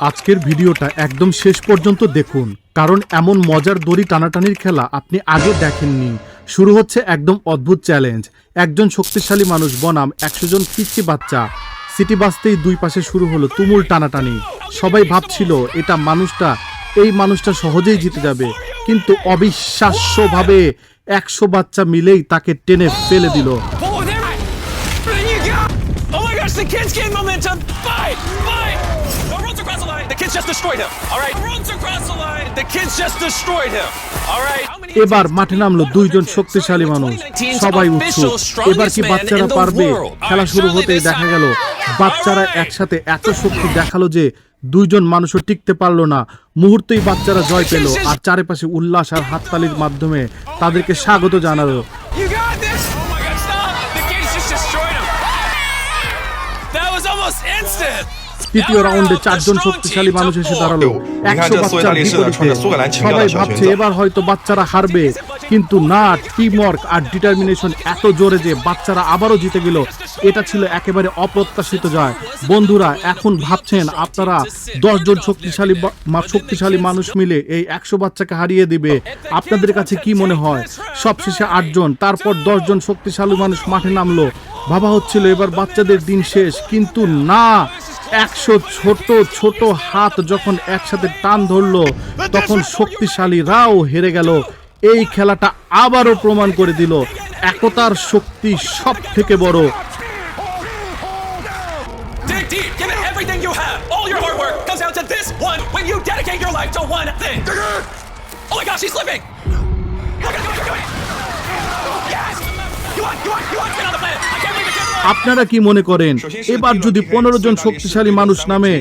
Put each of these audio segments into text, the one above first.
আজকের ভিডিওটা একদম শেষ পর্যন্ত দেখুন, কারণ এমন মজার দড়ি টানাটানির খেলা আপনি আগে দেখেননি। শুরু হচ্ছে একদম অদ্ভুত চ্যালেঞ্জ একজন শক্তিশালী মানুষ বনাম একশো জন পিচ্ছি বাচ্চা। সিটি বাসতেই দুই পাশে শুরু হলো তুমুল টানাটানি। সবাই ভাবছিল, এটা মানুষটা, এই মানুষটা সহজেই জিতে যাবে। কিন্তু অবিশ্বাস্যভাবে একশো বাচ্চা মিলেই তাকে টেনে ফেলে দিল। Oh! Oh the kids gain momentum! Destroyed him. All right. Runs across the line. The kids just destroyed him. All right. এবার মাঠে নামলো দুইজন শক্তিশালী মানুষ সবাই উৎসুক এবার কি বাচ্চারা পারবে খেলা শুরু হতে দেখা গেল বাচ্চারা একসাথে এত শক্তি দেখাল যে দুইজন মানুষও টিকতে পারল না মুহূর্তেই বাচ্চারা জয় পেল আর চারিপাশে উল্লাস আর হাততালির মাধ্যমে তাদেরকে স্বাগত জানালো তৃতীয় রাউন্ডে চারজন শক্তিশালী মানুষ এসে দাঁড়াল। একশো বাচ্চার বিপরীতে সবাই ভাবছে এবার হয়তো বাচ্চারা হারবে। কিন্তু না টিমওয়ার্ক আর ডিটারমিনেশন এত জোরে যে বাচ্চারা আবারও জিতে গেল, এটা ছিল একেবারে অপ্রত্যাশিত জয়। বন্ধুরা, এখন ভাবছেন আপনারা দশজন শক্তিশালী শক্তিশালী মানুষ মিলে এই একশো বাচ্চাকে হারিয়ে দিবে। আপনাদের কাছে কি মনে হয়? সবশেষে আটজন তারপর দশজন শক্তিশালী মানুষ মাঠে নামলো। ভাবা হচ্ছিল এবার বাচ্চাদের দিন শেষ, কিন্তু না, একশো ছোট ছোট হাত যখন একসাথে টান ধরলো, তখন শক্তিশালীরাও হেরে গেল। এই খেলাটা আবারও প্রমাণ করে দিল একতার শক্তি সব থেকে বড়. Oh my gosh, he's slipping. Go, go, go, go, go, go. Yes. You want, You want, You want Get আপনারা কি মনে করেন? এবার যদি পনেরো জন শক্তিশালী মানুষ নামে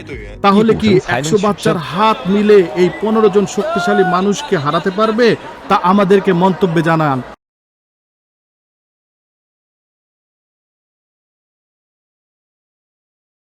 তাহলে কি একশো বাচ্চার হাত মিলে এই পনেরো জন শক্তিশালী মানুষকে হারাতে পারবে? তা আমাদেরকে মন্তব্যে জানান।